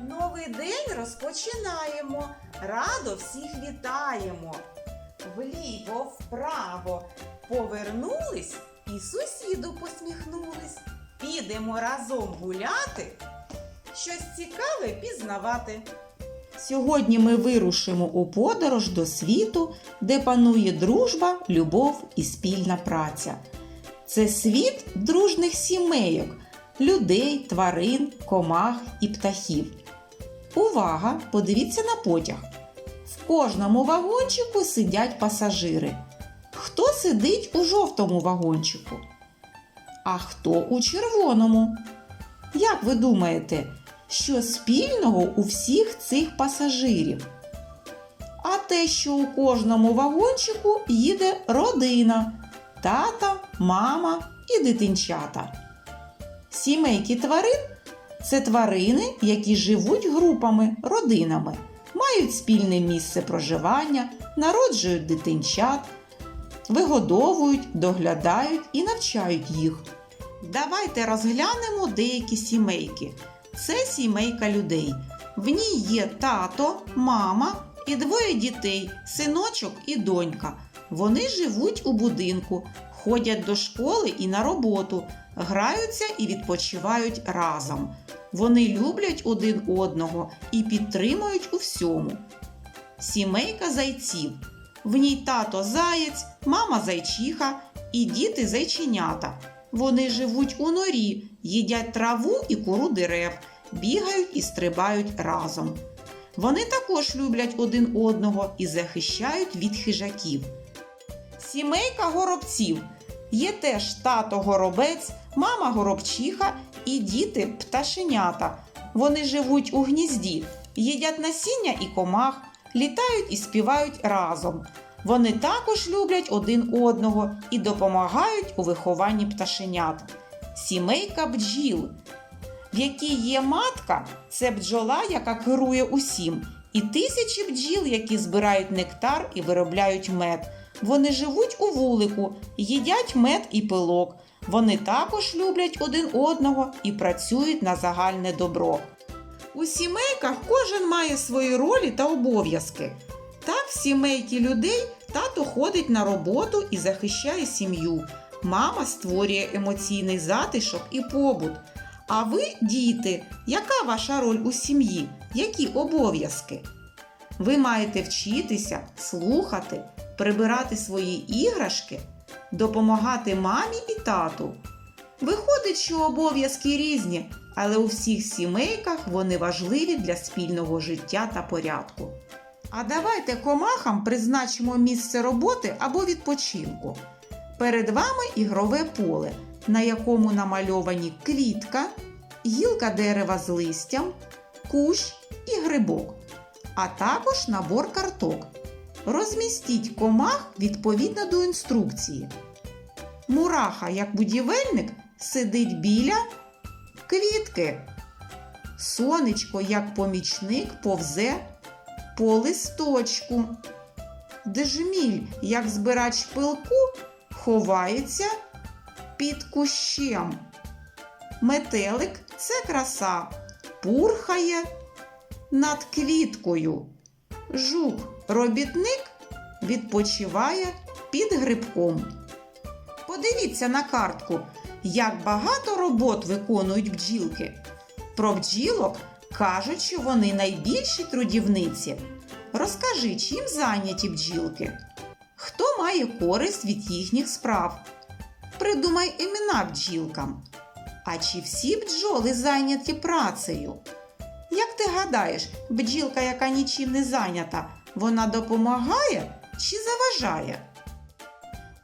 Новий день розпочинаємо. Радо всіх вітаємо. Вліво, вправо повернулись і сусіду посміхнулись. Підемо разом гуляти, щось цікаве пізнавати. Сьогодні ми вирушимо у подорож до світу, де панує дружба, любов і спільна праця. Це світ дружних сімейок, людей, тварин, комах і птахів. Увага! Подивіться на потяг. В кожному вагончику сидять пасажири. Хто сидить у жовтому вагончику? А хто у червоному? Як ви думаєте, що спільного у всіх цих пасажирів? А те, що у кожному вагончику їде родина тата, мама і дитинчата. Сімейки тварин це тварини, які живуть групами, родинами, мають спільне місце проживання, народжують дитинчат, вигодовують, доглядають і навчають їх. Давайте розглянемо деякі сімейки. Це сімейка людей. В ній є тато, мама і двоє дітей, синочок і донька. Вони живуть у будинку, ходять до школи і на роботу, граються і відпочивають разом. Вони люблять один одного і підтримують у всьому. Сімейка зайців. В ній тато заєць, мама зайчиха і діти зайченята. Вони живуть у норі, їдять траву і кору дерев, бігають і стрибають разом. Вони також люблять один одного і захищають від хижаків. Сімейка горобців. Є теж тато горобець, мама горобчиха і діти пташенята. Вони живуть у гнізді, їдять насіння і комах, літають і співають разом. Вони також люблять один одного і допомагають у вихованні пташенят. Сімейка бджіл, в якій є матка, це бджола, яка керує усім, і тисячі бджіл, які збирають нектар і виробляють мед. Вони живуть у вулику, їдять мед і пилок. Вони також люблять один одного і працюють на загальне добро. У сімейках кожен має свої ролі та обов'язки. Так, в сімейки людей тато ходить на роботу і захищає сім'ю. Мама створює емоційний затишок і побут. А ви, діти, яка ваша роль у сім'ї? Які обов'язки? Ви маєте вчитися, слухати, прибирати свої іграшки, допомагати мамі і тату. Виходить, що обов'язки різні, але у всіх сімейках вони важливі для спільного життя та порядку. А давайте комахам призначимо місце роботи або відпочинку. Перед вами ігрове поле, на якому намальовані квітка, гілка дерева з листям, кущ і грибок, а також набор карток. Розмістіть комах відповідно до інструкції. Мураха, як будівельник, сидить біля квітки. Сонечко, як помічник, повзе по листочку. Дежміль, як збирач пилку, ховається під кущем. Метелик це краса, пурхає над квіткою. Жук, робітник, відпочиває під грибком. Подивіться на картку, як багато робот виконують бджілки. Про бджілок кажуть, що вони найбільші трудівниці. Розкажи, чим зайняті бджілки? Хто має користь від їхніх справ? Придумай імена бджілкам. А чи всі бджоли зайняті працею? Як ти гадаєш, бджілка, яка нічим не зайнята, вона допомагає чи заважає?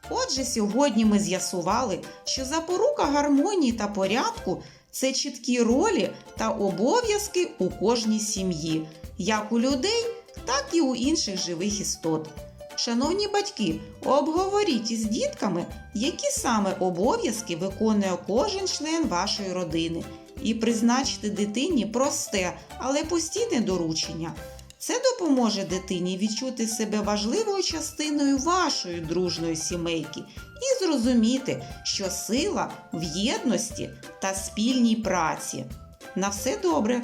Отже, сьогодні ми з'ясували, що запорука гармонії та порядку це чіткі ролі та обов'язки у кожній сім'ї, як у людей, так і у інших живих істот. Шановні батьки, обговоріть із дітками, які саме обов'язки виконує кожен член вашої родини, і призначте дитині просте, але постійне доручення. Це допоможе дитині відчути себе важливою частиною вашої дружної сімейки і зрозуміти, що сила в єдності та спільній праці. На все добре!